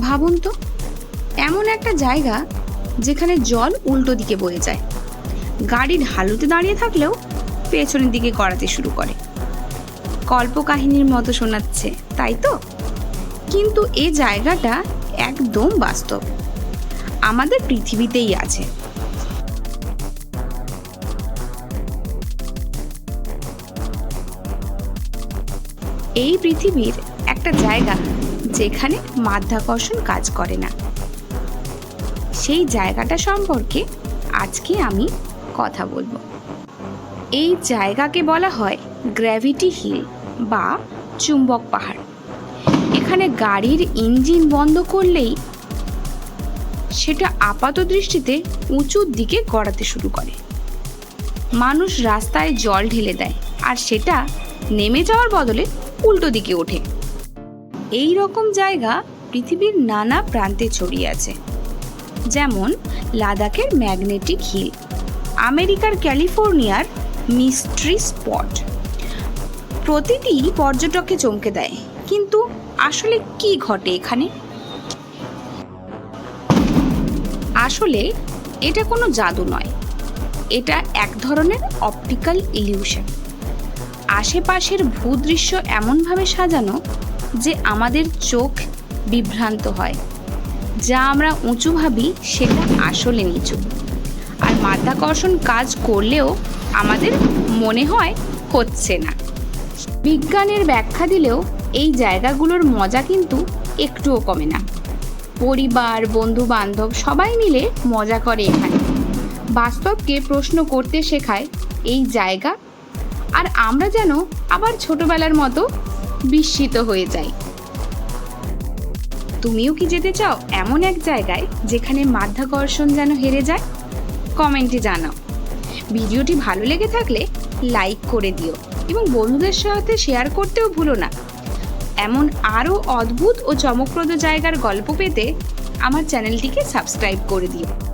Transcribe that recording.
ভাবুন তো, এমন একটা জায়গা যেখানে জল উল্টো দিকে বয়ে যায়। গাড়ি ঢালুতে দাঁড়িয়ে থাকলেও পেছনের দিকে গড়াতে শুরু করে। কল্পকাহিনীর মতো শোনাচ্ছে, তাই তো? কিন্তু এ জায়গাটা একদম বাস্তব। আমাদের পৃথিবীতেই আছে। এই পৃথিবীর একটা জায়গা যেখানে মাধ্যাকর্ষণ কাজ করে না। সেই জায়গাটা সম্পর্কে আজকে আমি কথা বলব। এই জায়গাকে বলা হয় গ্র্যাভিটি হিল বা চুম্বক পাহাড়। এখানে গাড়ির ইঞ্জিন বন্ধ করলেই সেটা আপাত দৃষ্টিতে উঁচুর দিকে গড়াতে শুরু করে। মানুষ রাস্তায় জল ঢেলে দেয় আর সেটা নেমে যাওয়ার বদলে উল্টো দিকে ওঠে। এই রকম জায়গা পৃথিবীর নানা প্রান্তে ছড়িয়ে আছে। যেমন লাদাখের ম্যাগনেটিক হিল, আমেরিকার ক্যালিফোর্নিয়ার মিস্ট্রি স্পট। প্রতিটি পর্যটককে চমকে দেয়, কিন্তু আসলে কি ঘটে এখানে? আসলে এটা কোনো জাদু নয়, এটা এক ধরনের অপটিক্যাল ইলিউশন। আশেপাশের ভূদৃশ্য এমনভাবে সাজানো যে আমাদের চোখ বিভ্রান্ত হয়, যা আমরা উঁচু ভাবি সেটা আসলে নিচু। আর মাধ্যাকর্ষণ কাজ করলেও আমাদের মনে হয় হচ্ছে না। বিজ্ঞানের ব্যাখ্যা দিলেও এই জায়গাগুলোর মজা কিন্তু একটুও কমে না। পরিবার বন্ধু বান্ধব সবাই মিলে মজা করে এখানে। বাস্তবকে প্রশ্ন করতে শেখায় এই জায়গা। আর আমরা যেন আবার ছোটবেলার মতো বিস্মিত হয়ে যাই তুমিও কি যেতে চাও এমন এক জায়গায় যেখানে মাধ্যাকর্ষণ যেন হেরে যায়? কমেন্টে জানাও। ভিডিওটি ভালো লেগে থাকলে লাইক করে দিও এবং বন্ধুদের সাথে শেয়ার করতেও ভুলো না। এমন আরও অদ্ভুত ও চমকপ্রদ জায়গার গল্প পেতে আমার চ্যানেলটিকে সাবস্ক্রাইব করে দিও।